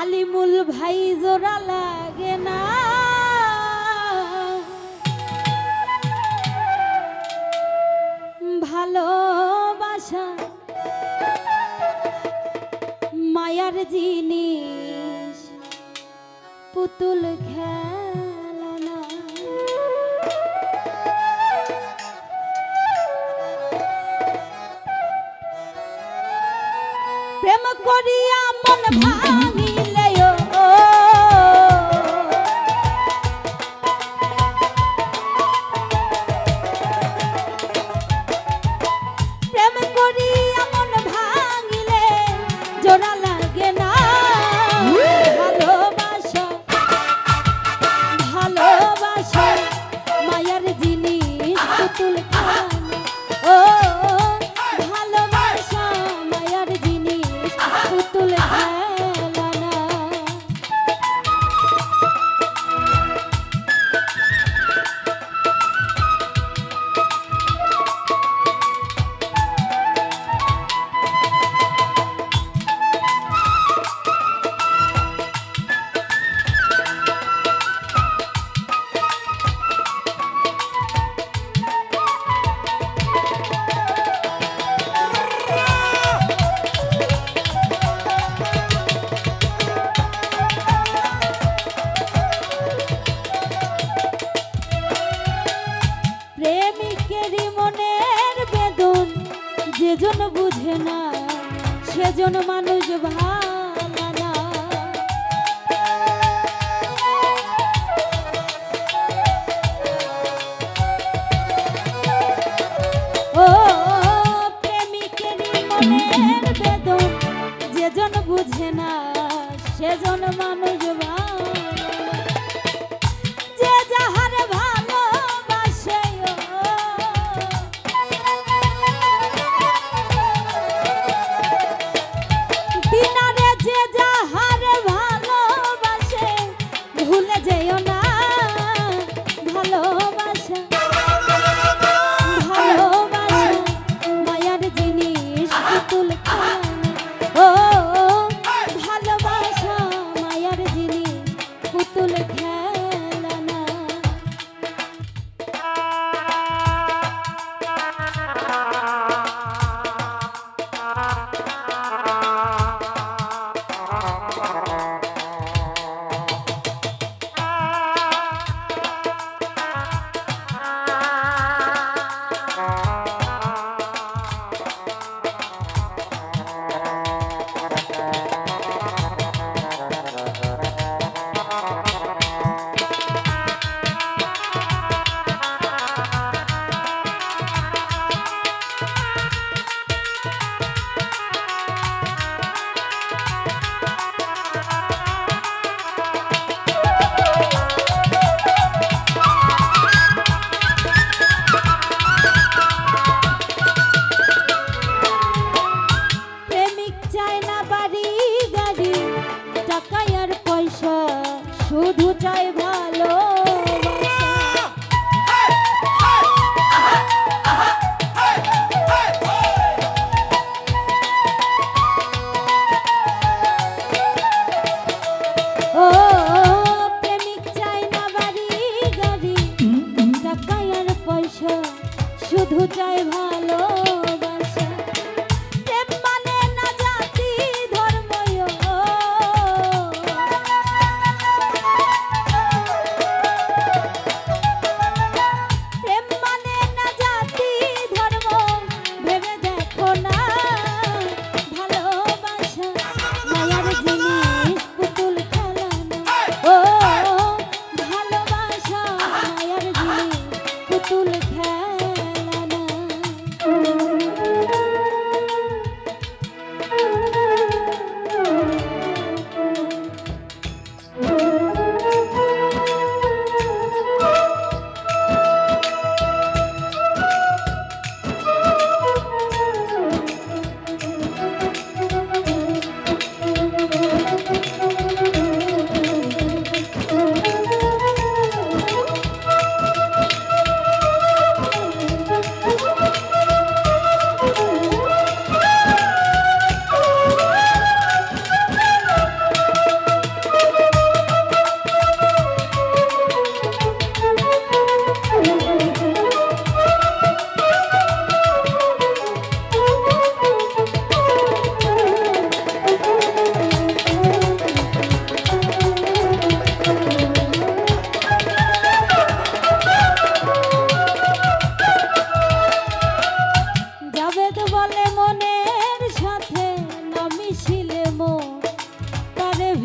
আলিমুল ভাই জোড়া লাগে না। ভালোবাসা মায়ার জিনিস পুতুল খেলনা প্রেম করিয়া মন ভাঙিলে প্রেম করিয়া মন ভাঙিলে, জোড়া লাগে না। ভালোবাসা ভালোবাসা, মায়ার জিনিস যেজন বুঝে না সেজন মানুষ ভালো শুধু চাই ভালো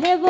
নেব